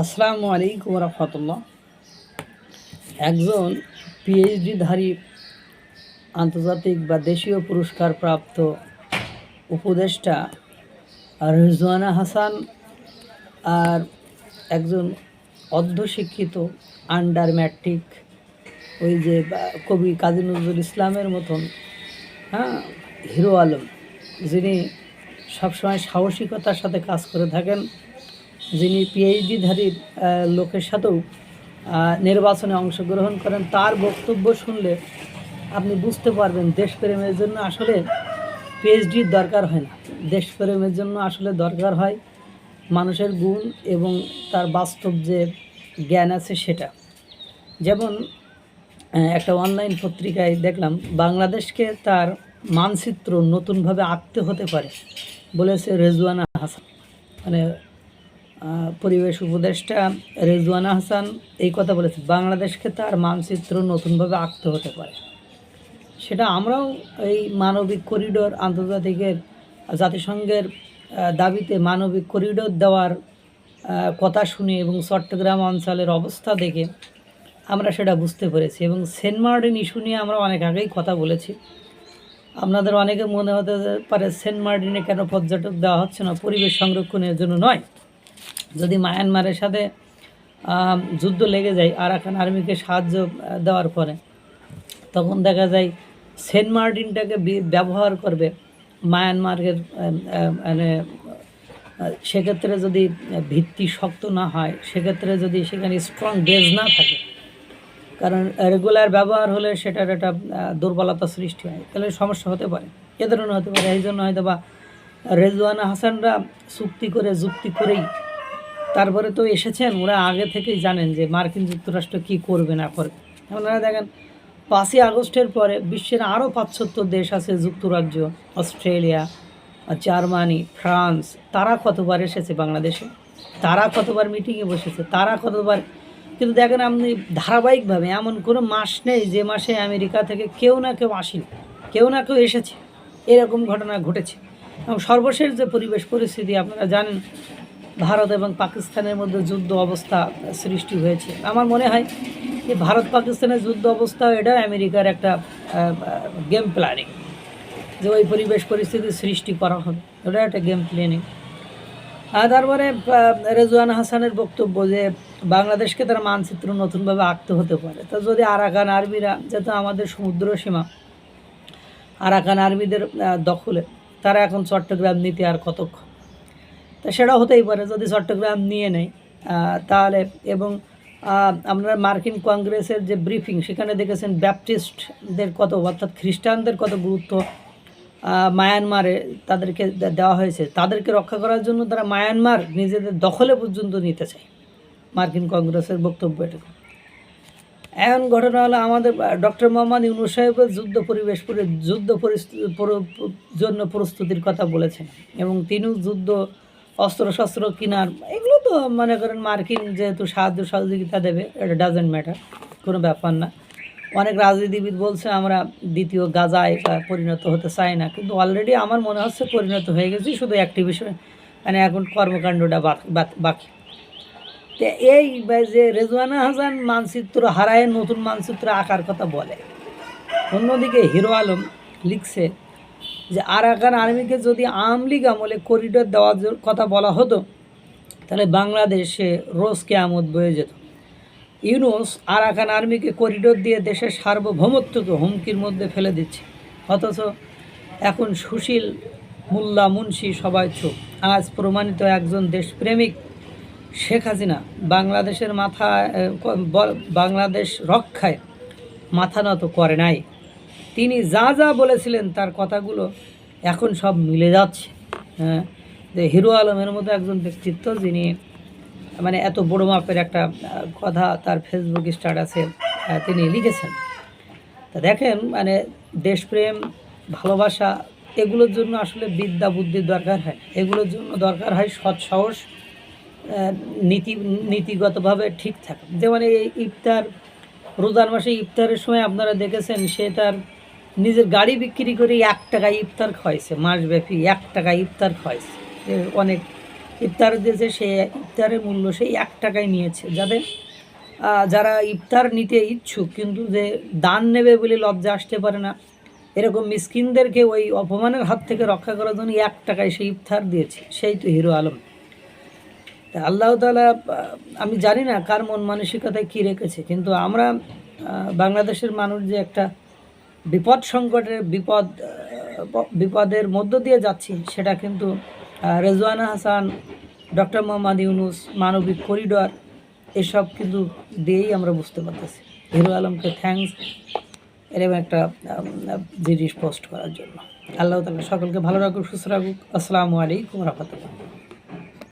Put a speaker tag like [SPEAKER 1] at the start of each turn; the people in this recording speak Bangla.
[SPEAKER 1] আসসালামু আলাইকুম রহমতুল্লাহ। একজন পিএইচডিধারী আন্তর্জাতিক বা দেশীয় পুরস্কার প্রাপ্ত উপদেষ্টা রিজওয়ানা হাসান আর একজন অর্ধশিক্ষিত আন্ডার ম্যাট্রিক ওই যে কবি কাজী নজরুল ইসলামের মতন হ্যাঁ হিরো আলম, যিনি সবসময় সাহসিকতার সাথে কাজ করে থাকেন। যিনি পিএইচডিধারী লোকের সাথেও নির্বাচনে অংশগ্রহণ করেন, তার বক্তব্য শুনলে আপনি বুঝতে পারবেন দেশপ্রেমের জন্য আসলে পিএইচডির দরকার হয় না। দেশপ্রেমের জন্য আসলে দরকার হয় মানুষের গুণ এবং তার বাস্তব যে জ্ঞান আছে সেটা। যেমন একটা অনলাইন পত্রিকায় দেখলাম, বাংলাদেশকে তার মানচিত্র নতুনভাবে আঁকতে হতে পারে, বলেছে রেজওয়ানা হাসান। মানে পরিবেশ উপদেষ্টা রেজওয়ানা হাসান এই কথা বলেছে বাংলাদেশকে তার মানচিত্র নতুনভাবে আঁকতে হতে পারে। সেটা আমরাও এই মানবিক করিডোর আন্তর্জাতিকের, জাতিসংঘের দাবিতে মানবিক করিডোর দেওয়ার কথা শুনে এবং চট্টগ্রাম অঞ্চলের অবস্থা দেখে আমরা সেটা বুঝতে পেরেছি এবং সেন্ট মার্টিন ইস্যু নিয়ে আমরা অনেক আগেই কথা বলেছি। আপনাদের অনেকে মনে হতে পারে সেন্ট মার্টিনে কেন পর্যটক দেওয়া হচ্ছে না, পরিবেশ সংরক্ষণের জন্য নয়। যদি মায়ানমারের সাথে যুদ্ধ লেগে যায়, আরাকান আর্মিকে সাহায্য দেওয়ার পরে, তখন দেখা যায় সেন্ট মার্টিনটাকে ব্যবহার করবে মায়ানমারের মানে সেক্ষেত্রে যদি ভিত্তি শক্ত না হয়, সেক্ষেত্রে যদি সেখানে স্ট্রং বেজ না থাকে, কারণ রেগুলার ব্যবহার হলে সেটার একটা দুর্বলতা সৃষ্টি হয়। তাহলে সমস্যা হতে পারে। এ ধরনের হতে পারে। এই জন্য হয়তো বা রেজওয়ানা হাসানরা চুক্তি করে, যুক্তি করেই তারপরে তো এসেছেন, ওরা আগে থেকেই জানেন যে মার্কিন যুক্তরাষ্ট্র কি করবে না করবে। আপনারা দেখেন, পাঁচই আগস্টের পরে বিশ্বের আরও পাঁচসত্তর দেশ আছে, যুক্তরাজ্য, অস্ট্রেলিয়া, জার্মানি, ফ্রান্স, তারা কতবার এসেছে বাংলাদেশে? তারা কতবার মিটিংয়ে বসেছে? তারা কতবার? কিন্তু দেখেন, আপনি ধারাবাহিকভাবে এমন কোনো মাস নেই যে মাসে আমেরিকা থেকে কেউ না কেউ আসেনি, কেউ না কেউ এসেছে। এরকম ঘটনা ঘটেছে। এবং সর্বশেষ যে পরিবেশ পরিস্থিতি, আপনারা জানেন ভারত এবং পাকিস্তানের মধ্যে যুদ্ধ অবস্থা সৃষ্টি হয়েছে। আমার মনে হয় যে ভারত পাকিস্তানের যুদ্ধ অবস্থা এটা আমেরিকার একটা গেম প্ল্যানিং যে ওই পরিবেশ পরিস্থিতি সৃষ্টি করা হবে। ওটা একটা গেম প্ল্যানিং আর তারপরে রেজওয়ান হাসানের বক্তব্য যে বাংলাদেশকে তারা মানচিত্র নতুনভাবে আঁকতে হতে পারে। তো যদি আরাকান আর্মিরা যেহেতু আমাদের সমুদ্র সীমা, আরাকান আর্মিদের দখলে, তারা এখন চট্টগ্রাম নিতে আর কতক্ষণ তা সেটা হতেই পারে, যদি চট্টগ্রাম নিয়ে নেয় তাহলে এবং আমরা মার্কিন কংগ্রেসের যে ব্রিফিং, সেখানে দেখেছেন ব্যাপটিস্টদের কত, অর্থাৎ খ্রিস্টানদের কত গুরুত্ব মায়ানমারে তাদেরকে দেওয়া হয়েছে। তাদেরকে রক্ষা করার জন্য তারা মায়ানমার নিজেদের দখলে পর্যন্ত নিতে চায় মার্কিন কংগ্রেসের বক্তব্য এটুকু। এমন ঘটনা হলো আমাদের ডক্টর মোহাম্মদ ইউনুস সাহেবের যুদ্ধ পরিবেশ পরি, যুদ্ধ পরিস্থিতি জন্য প্রস্তুতির কথা বলেছেন এবং তিনিও যুদ্ধ অস্ত্রশস্ত্র কেনার, এগুলো তো মনে করেন মার্কিন যেহেতু সাহায্য সহযোগিতা দেবে, এটা ডাজেন্ট ম্যাটার কোনো ব্যাপার না। অনেক রাজনীতিবিদ বলছে আমরা দ্বিতীয় গাজায় পরিণত হতে চাই না, কিন্তু অলরেডি আমার মনে হচ্ছে পরিণত হয়ে গেছি, শুধু একটি বিষয় মানে এখন কর্মকাণ্ডটা বাক- তো এই যে রেজওয়ানা হাসান মানচিত্র হারায় নতুন মানচিত্র আঁকার কথা বলে, অন্যদিকে হিরো আলম লিখছে যে আরাকান আর্মিকে যদি আওয়ামী লীগ আমলে করিডোর দেওয়ার কথা বলা হতো, তাহলে বাংলাদেশে রোজ কেয়ামত বয়ে যেত। ইউনুস আরাকান আর্মিকে করিডোর দিয়ে দেশের সার্বভৌমত্বকে হুমকির মধ্যে ফেলে দিচ্ছে। অথচ এখন সুশীল মোল্লা মুন্সি সবাই চুপ। আজ প্রমাণিত একজন দেশপ্রেমিক শেখ হাসিনা বাংলাদেশের মাথা বাংলাদেশ রক্ষায় মাথা নত করে নাই। তিনি যা যা বলেছিলেন, তার কথাগুলো এখন সব মিলে যাচ্ছে। হ্যাঁ যে হিরো আলমের মতো একজন ব্যক্তিত্ব যিনি মানে এত বড় মাপের একটা কথা তার ফেসবুক স্ট্যাটাসে তিনি লিখেছেন। তা দেখেন মানে দেশপ্রেম, ভালোবাসা, এগুলোর জন্য আসলে বিদ্যা বুদ্ধির দরকার হয়। এগুলোর জন্য দরকার হয় সৎ সাহস নীতি, নীতিগতভাবে ঠিক থাকা। যেমন এই ইফতার, রোজার মাসে ইফতারের সময় আপনারা দেখেছেন, সে তার নিজের গাড়ি বিক্রি করে এক টাকা ইফতার খাওয়াইছে মাসব্যাপী এক টাকা ইফতার খাওয়াইছে। অনেক ইফতার দিয়েছে সে ইফতারের মূল্য সেই এক টাকায় নিয়েছে। আহ, যারা ইফতার নিতে ইচ্ছুক কিন্তু যে দান নেবে বলে লজ্জা আসতে পারে না এরকম মিসকিনদেরকে ওই অপমানের হাত থেকে রক্ষা করার জন্য এক টাকায় সেই ইফতার দিয়েছে। সেই তো হিরো আলম। তা আল্লাহ তালা আমি জানি না কার মন মানসিকতায় কী রেখেছে কিন্তু আমরা বাংলাদেশের মানুষ যে একটা বিপদ সংকটের বিপদ বিপদের মধ্য দিয়ে যাচ্ছি, সেটা কিন্তু রেজওয়ানা হাসান, ডক্টর মোহাম্মদ ইউনুস, মানবিক করিডর, এসব কিন্তু দিয়েই আমরা বুঝতে পারতেছি। হিরো আলমকে থ্যাঙ্কস এরকম একটা জিনিস পোস্ট করার জন্য। আল্লাহ তালা সকলকে ভালো রাখুক, সুস্থ রাখুক। আসসালামু আলাইকুম রহমতুল্লাহ।